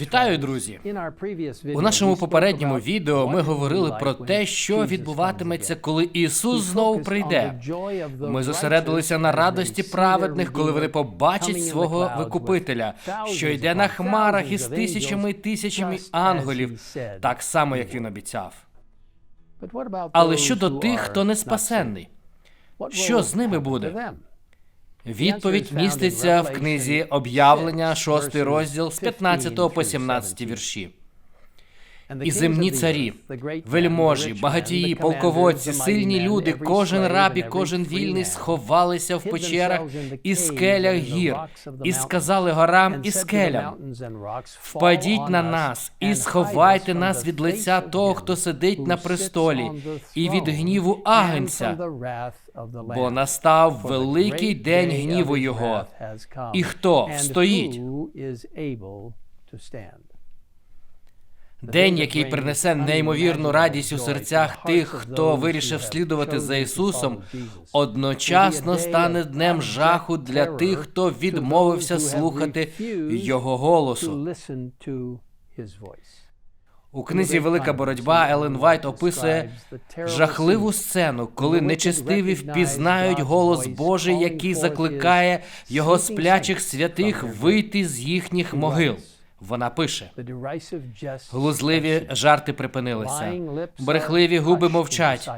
Вітаю, друзі! У нашому попередньому відео ми говорили про те, що відбуватиметься, коли Ісус знову прийде. Ми зосередилися на радості праведних, коли вони побачать свого викупителя, що йде на хмарах із тисячами і тисячами ангелів, так само як він обіцяв. Але щодо тих, хто не спасенний, що з ними буде? Відповідь міститься в книзі об'явлення, 6 розділ з 15 по 17 вірші. І земні царі, вельможі, багатії, полководці, сильні люди, кожен раб і кожен вільний сховалися в печерах і скелях гір, і сказали горам і скелям: впадіть на нас і сховайте нас від лиця того, хто сидить на престолі, і від гніву агенця, бо настав великий день гніву його. І хто встоїть? День, який принесе неймовірну радість у серцях тих, хто вирішив слідувати за Ісусом, одночасно стане днем жаху для тих, хто відмовився слухати Його голосу. У книзі Велика боротьба Елен Вайт описує жахливу сцену, коли нечестиві впізнають голос Божий, який закликає його сплячих святих вийти з їхніх могил. Вона пише: глузливі жарти припинилися, брехливі губи мовчать.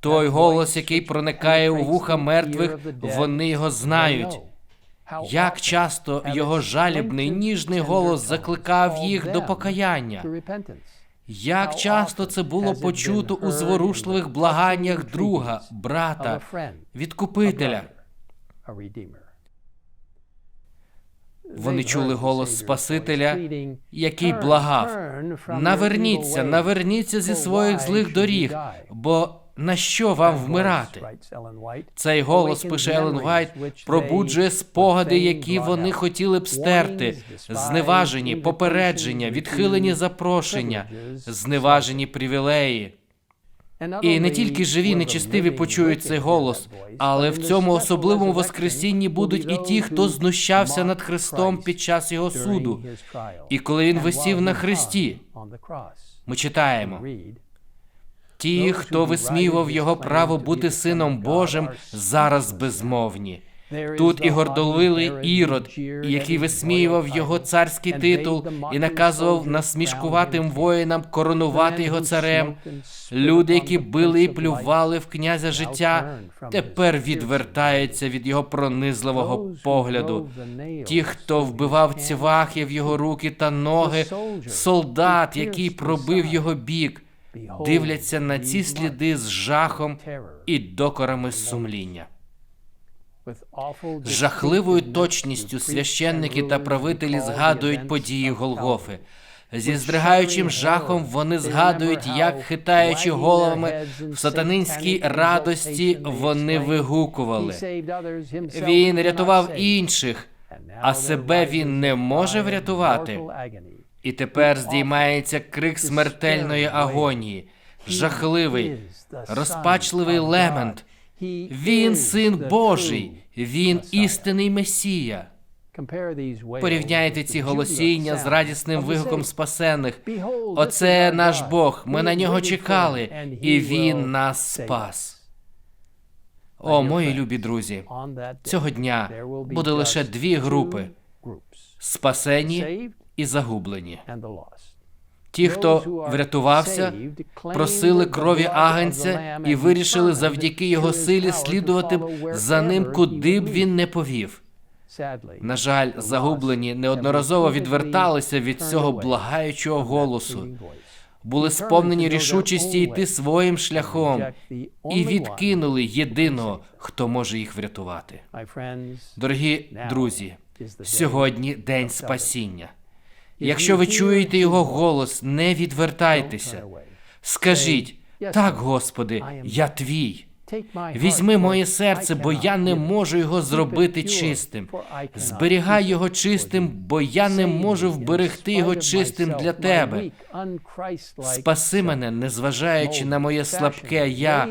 Той голос, який проникає у вуха мертвих, вони його знають. Як часто його жалібний ніжний голос закликав їх до покаяння? Як часто це було почуто у зворушливих благаннях друга, брата, відкупителя? Вони чули голос Спасителя, який благав: наверніться, наверніться зі своїх злих доріг, бо на що вам вмирати? Цей голос пише Елен Вайт, пробуджує спогади, які вони хотіли б стерти, зневажені попередження, відхилені запрошення, зневажені привілеї. І не тільки живі нечистиві почують цей голос, але в цьому особливому воскресінні будуть і ті, хто знущався над Христом під час його суду. І коли він висів на хресті, ми читаємо. Ті, хто висміював його право бути сином Божим, зараз безмовні. Тут і гордовилий ірод, який висміював його царський титул і наказував насмішкуватим воїнам коронувати його царем. Люди, які били і плювали в князя життя, тепер відвертаються від його пронизливого погляду. Ті, хто вбивав цівахи в його руки та ноги, солдат, який пробив його бік, дивляться на ці сліди з жахом і докорами сумління. З жахливою точністю священники та правителі згадують події Голгофи. Зі здригаючим жахом вони згадують, як хитаючи головами в сатанинській радості, вони вигукували. Він рятував інших, а себе він не може врятувати. І тепер здіймається крик смертельної агонії, жахливий, розпачливий лемент. Він син Божий, він істинний Месія. Порівняйте ці голосіння з радісним вигуком спасених. Оце наш Бог. Ми на нього чекали, і Він нас спас. О, мої любі друзі, цього дня буде лише дві групи: спасені і загублені. Ті, хто врятувався, просили крові агенця і вирішили завдяки його силі слідувати за ним, куди б він не повів. На жаль, загублені неодноразово відверталися від цього благаючого голосу, були сповнені рішучості йти своїм шляхом і відкинули єдиного, хто може їх врятувати. Дорогі друзі, сьогодні день спасіння. Якщо ви чуєте його голос, не відвертайтеся. Скажіть так, Господи, я твій. Візьми моє серце, бо я не можу його зробити чистим. Зберігай його чистим, бо я не можу вберегти його чистим для тебе. Спаси мене, незважаючи на моє слабке я,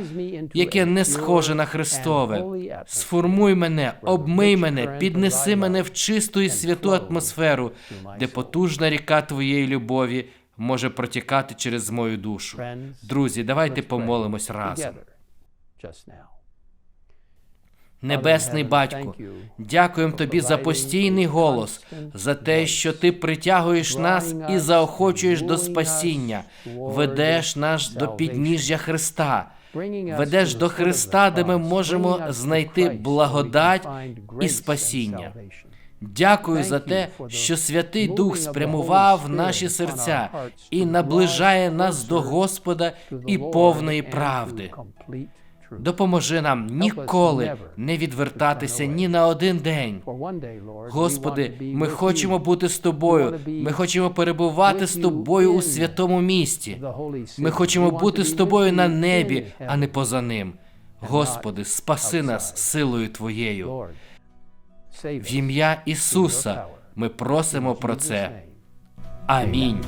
яке не схоже на Христове. Сформуй мене, обмий мене, піднеси мене в чисту і святу атмосферу, де потужна ріка твоєї любові може протікати через мою душу. Друзі, давайте помолимось разом. Небесний батько, дякуємо тобі за постійний голос, за те, що ти притягуєш нас і заохочуєш до спасіння, ведеш нас до підніжжя Христа, ведеш до Христа, де ми можемо знайти благодать і спасіння. Дякую за те, що Святий Дух спрямував наші серця і наближає нас до Господа і повної правди. Допоможи нам ніколи не відвертатися ні на один день. Господи, ми хочемо бути з тобою. Ми хочемо перебувати з тобою у святому місті. Ми хочемо бути з тобою на небі, а не поза ним. Господи, спаси нас силою Твоєю. В ім'я Ісуса ми просимо про це. Амінь.